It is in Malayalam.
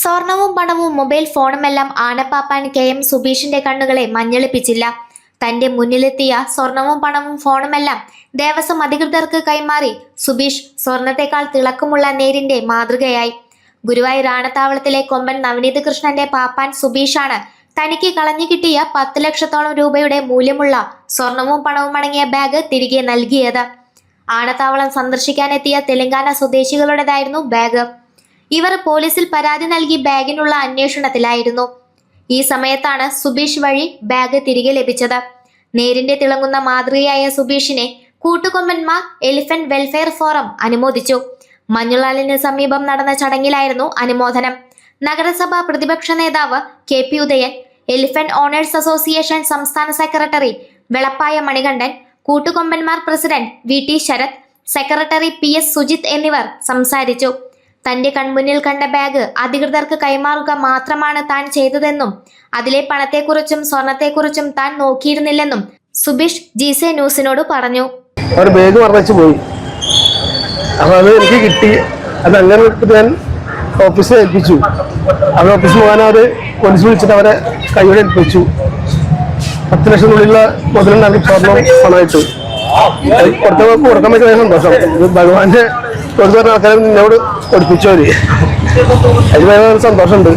സ്വർണവും പണവും മൊബൈൽ ഫോണുമെല്ലാം ആനപ്പാപ്പാൻ കെ എം സുബീഷിന്റെ കണ്ണുകളെ മഞ്ഞളിപ്പിച്ചില്ല. തന്റെ മുന്നിലെത്തിയ സ്വർണവും പണവും ഫോണുമെല്ലാം ദേവസ്വം അധികൃതർക്ക് കൈമാറി സുബീഷ് സ്വർണത്തെക്കാൾ തിളക്കമുള്ള നേരിന്റെ മാതൃകയായി. ഗുരുവായൂർ ആണത്താവളത്തിലെ കൊമ്പൻ നവനീത് കൃഷ്ണന്റെ പാപ്പാൻ സുബീഷാണ് തനിക്ക് കളഞ്ഞു കിട്ടിയ പത്ത് ലക്ഷത്തോളം രൂപയുടെ മൂല്യമുള്ള സ്വർണവും പണവും അടങ്ങിയ ബാഗ് തിരികെ നൽകിയത്. ആണത്താവളം സന്ദർശിക്കാനെത്തിയ തെലങ്കാന സ്വദേശികളുടേതായിരുന്നു ബാഗ്. ഇവർ പോലീസിൽ പരാതി നൽകി ബാഗിനുള്ള അന്വേഷണത്തിലായിരുന്നു. ഈ സമയത്താണ് സുബീഷ് വഴി ബാഗ് തിരികെ ലഭിച്ചത്. നേരിന്റെ തിളങ്ങുന്ന മാതൃകയായ സുബീഷിനെ കൂട്ടുകൊമ്പന്മാർ എലിഫന്റ് വെൽഫെയർ ഫോറം അനുമോദിച്ചു. മഞ്ഞുളാലിന് സമീപം നടന്ന ചടങ്ങിലായിരുന്നു അനുമോദനം. നഗരസഭാ പ്രതിപക്ഷ നേതാവ് K P Udayan elephant owners association സംസ്ഥാന secretary Velappaya Manikandan കൂട്ടുകൊമ്പന്മാർ president V T Sarath secretary P S Sujith എന്നിവർ സംസാരിച്ചു. തന്റെ കൺമുന്നിൽ കണ്ട ബാഗ് അധികൃതർക്ക് കൈമാറുക മാത്രമാണ് താൻ ചെയ്തതെന്നും അതിലെ പണത്തെക്കുറിച്ചും സ്വർണത്തെക്കുറിച്ചും താൻ നോക്കിയിരുന്നില്ലെന്നും സുബിഷ് ജിസെ ന്യൂസിനോട് പറഞ്ഞു. അവർ ബാഗ് മറച്ചു പോയി. അപ്പൊ അത് എനിക്ക് കിട്ടി. അത് അങ്ങനെ ഞാൻ ഓഫീസിൽ ഏൽപ്പിച്ചു. അവർ ഓഫീസിൽ പോകാൻ അവർ പോലീസ് വിളിച്ചിട്ട് അവരെ കൈയോടെ ഏൽപ്പിച്ചു. പത്ത് ലക്ഷത്തിനുള്ളിലുള്ള മുതലുണ്ടാക്കി സ്വർണം പണമായിട്ട്. കൊടുത്തവർക്ക് കൊടുക്കാൻ പറ്റുന്ന സന്തോഷം. ഭഗവാന്റെ കൊടുത്തു പറഞ്ഞ ആൾക്കാരെ എന്നോട് കൊടുപ്പിച്ചവര് അതിന് സന്തോഷമുണ്ട്.